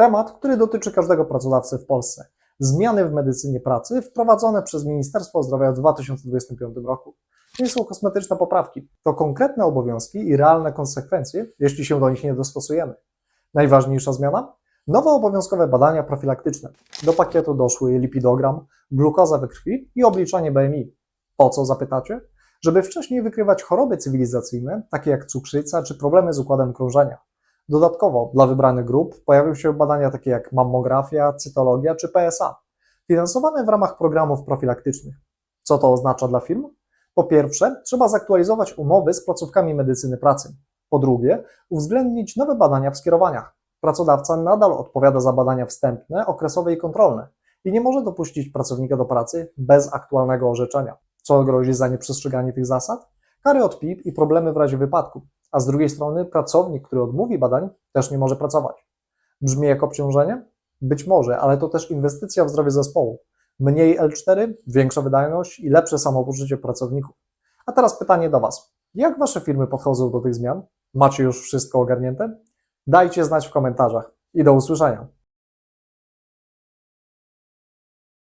Temat, który dotyczy każdego pracodawcy w Polsce. Zmiany w medycynie pracy wprowadzone przez Ministerstwo Zdrowia w 2025 roku. Nie są kosmetyczne poprawki, to konkretne obowiązki i realne konsekwencje, jeśli się do nich nie dostosujemy. Najważniejsza zmiana? Nowe obowiązkowe badania profilaktyczne. Do pakietu doszły lipidogram, glukoza we krwi i obliczanie BMI. Po co zapytacie? Żeby wcześniej wykrywać choroby cywilizacyjne, takie jak cukrzyca czy problemy z układem krążenia. Dodatkowo dla wybranych grup pojawią się badania takie jak mammografia, cytologia czy PSA, finansowane w ramach programów profilaktycznych. Co to oznacza dla firm? Po pierwsze, trzeba zaktualizować umowy z placówkami medycyny pracy. Po drugie, uwzględnić nowe badania w skierowaniach. Pracodawca nadal odpowiada za badania wstępne, okresowe i kontrolne i nie może dopuścić pracownika do pracy bez aktualnego orzeczenia. Co grozi za nieprzestrzeganie tych zasad? Kary od PIP i problemy w razie wypadku, a z drugiej strony pracownik, który odmówi badań, też nie może pracować. Brzmi jak obciążenie? Być może, ale to też inwestycja w zdrowie zespołu. Mniej L4, większa wydajność i lepsze samopoczucie pracowników. A teraz pytanie do Was. Jak Wasze firmy podchodzą do tych zmian? Macie już wszystko ogarnięte? Dajcie znać w komentarzach i do usłyszenia.